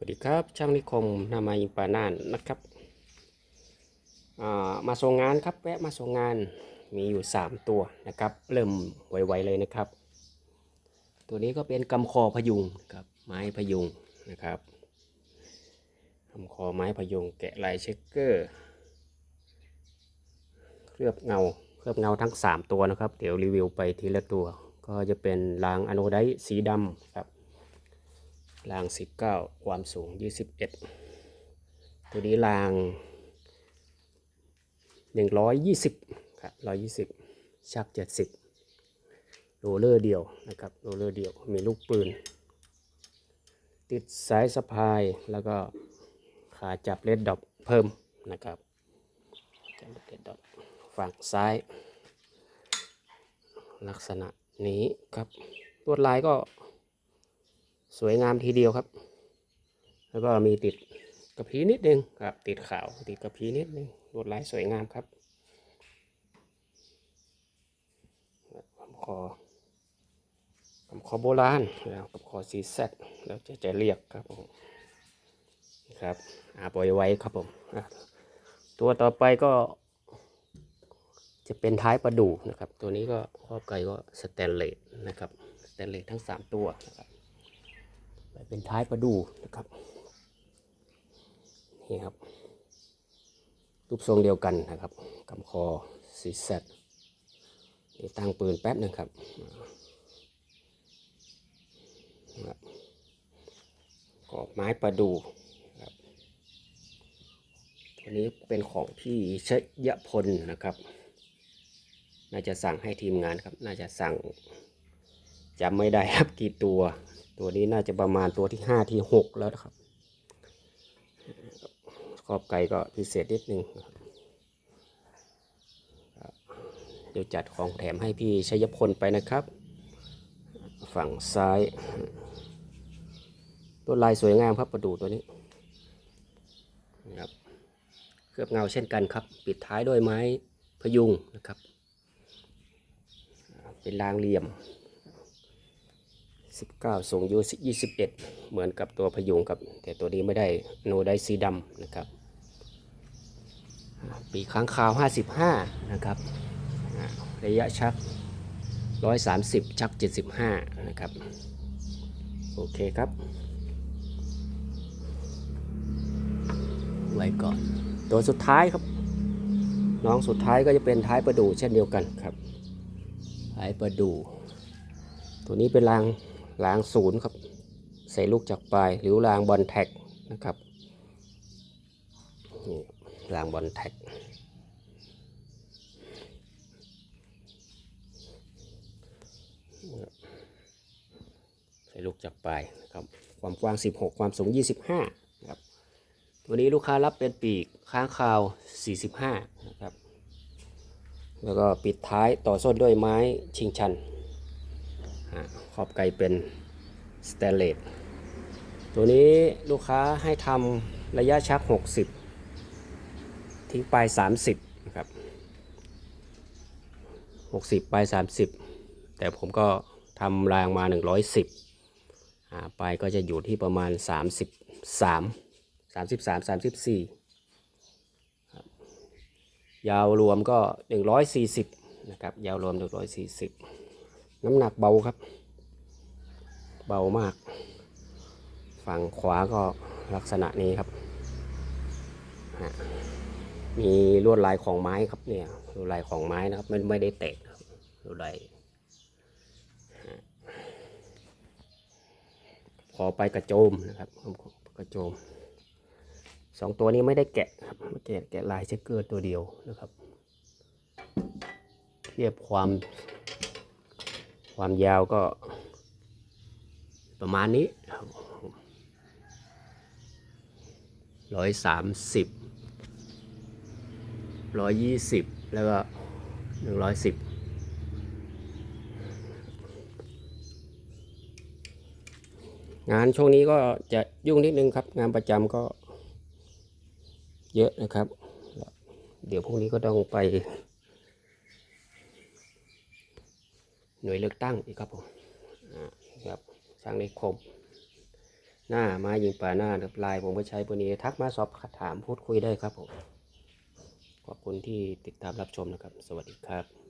สวัสดีครับ ช่างนิคมนามายิงปาน่านนะครับามาส่งงานครับแวะมาส่งงานมีอยู่ 3 ตัวนะครับ เริ่มไวๆเลยนะครับ ตัวนี้ก็เป็นกำคอพยุงครับไม้พยุงนะครับกำคอไม้พยุงแกะลายเช็คเกอร์เคลือบเงาเคลือบเงาทั้ง 3 ตัวนะครับ เดี๋ยวรีวิวไปทีละตัว ก็จะเป็นรางอโนไดต์สีดำครับ ราง 19 ความสูง 21 ตัวนี้ราง 120 ครับ 120 ชัก 70 โรเลอร์เดียวนะครับ โรเลอร์เดียว มีลูกปืน ติดสายสะพายแล้วก็ขาจับเลดดอปเพิ่มนะครับจับเลดดอปฝั่งซ้าย ลักษณะนี้ครับลวดลายก็ สวยงามทีเดียวครับ แล้วก็มีติดกระพีนิดนึงครับ ติดขาวติดกระพีนิดนึงลวดลายสวยงามครับคำคอคำคอโบราณแล้วกับคอซีแซดแล้วจะจะเรียกครับผมนี่ครับอาปล่อยไว้ครับผมตัวต่อไปก็ จะเป็นท้ายประดูนะครับ ตัวนี้ก็ครอบไกลก็สแตนเลสนะครับสแตนเลสทั้ง 3 ตัวนะครับ เป็นท้ายประดูนะครับนี่ครับ รูปทรงเดียวกันนะครับกำคอซีแซดตั้งปืนแป๊บหนึงครับกรอบไม้ประดูครับตัวนี้เป็นของพี่ชยพลนะครับ น่าจะสั่งให้ทีมงานครับ น่าจะสั่งจำไม่ได้ครับกี่ตัว ตัวนี้น่าจะประมาณตัวที่ห้าที่หกแล้วนะครับขอบไก่ก็พิเศษนิดนึงเดี๋ยวจัดของแถมให้พี่ชัยพลไปนะครับ ฝั่งซ้าย ตัวลายสวยงามครับประดูตัวนี้นะครับเคลือบเงาเช่นกันครับ ปิดท้ายด้วยไม้พยุงนะครับ เป็นรางเหลี่ยม 19ส่งยู21 เหมือนกับตัวพยุงครับ แต่ตัวนี้ไม่ได้โนได้สีดำนะครับ ปีค้างคาว 55 นะครับ ระยะชัก 130 ชัก 75 นะครับ โอเคครับไว้ก่อน ตัวสุดท้ายครับ น้องสุดท้ายก็จะเป็นท้ายประดูเช่นเดียวกันครับท้ายประดูตัวนี้เป็นราง รางศูนย์ครับ ใส่ลูกจากปลายหรือรางบอลแท็กนะครับนี่างบอลแท็กใส่ลูกจากปลายนะครับความกว้าง 16 ความสูง 25นะครับตัวนี้ลูกค้ารับเป็นปีกค้างคาว 45นะครับแล้วก็ปิดท้ายต่อส้นด้วยไม้ชิงชัน ขอบไก่เป็นสแตนเลสตัวนี้ลูกค้าให้ทำระยะชัก 60 ทิ้งปลาย30นะครับ60ปลาย30 แต่ผมก็ทำรางมา 110อ่าปลายก็จะอยู่ที่ประมาณ 33 33 34ครับยาวรวมก็ 140 นะครับ ยาวรวม 140 น้ำหนักเบาครับ เบามาก ฝั่งขวาก็ลักษณะนี้ครับมีลวดลายของไม้ครับเนี่ยลวดลายของไม้นะครับไม่ไม่ได้เตะครับลวดลายขอไปกระโจมนะครับกระโจมสองตัวนี้ไม่ได้แกะครับแกะแกะลายเช็คเกอร์ตัวเดียวนะครับ เทียบความ ความยาวก็ประมาณนี้ร้อยสามสิบร้อยยี่สิบแล้วก็หนึ่งร้อยสิบงานช่วงนี้ก็จะยุ่งนิดนึงครับ งานประจำก็เยอะนะครับ เดี๋ยวพรุ่งนี้ก็ต้องไป หน่วยเลือกตั้งอีกครับผมอ่าครับช่างในคมหน้าไม้ยิงป่าหน้ากับลายผมก็ใช้ตัวนี้ทักมาสอบถามพูดคุยได้ครับผมขอบคุณที่ติดตามรับชมนะครับ สวัสดีครับ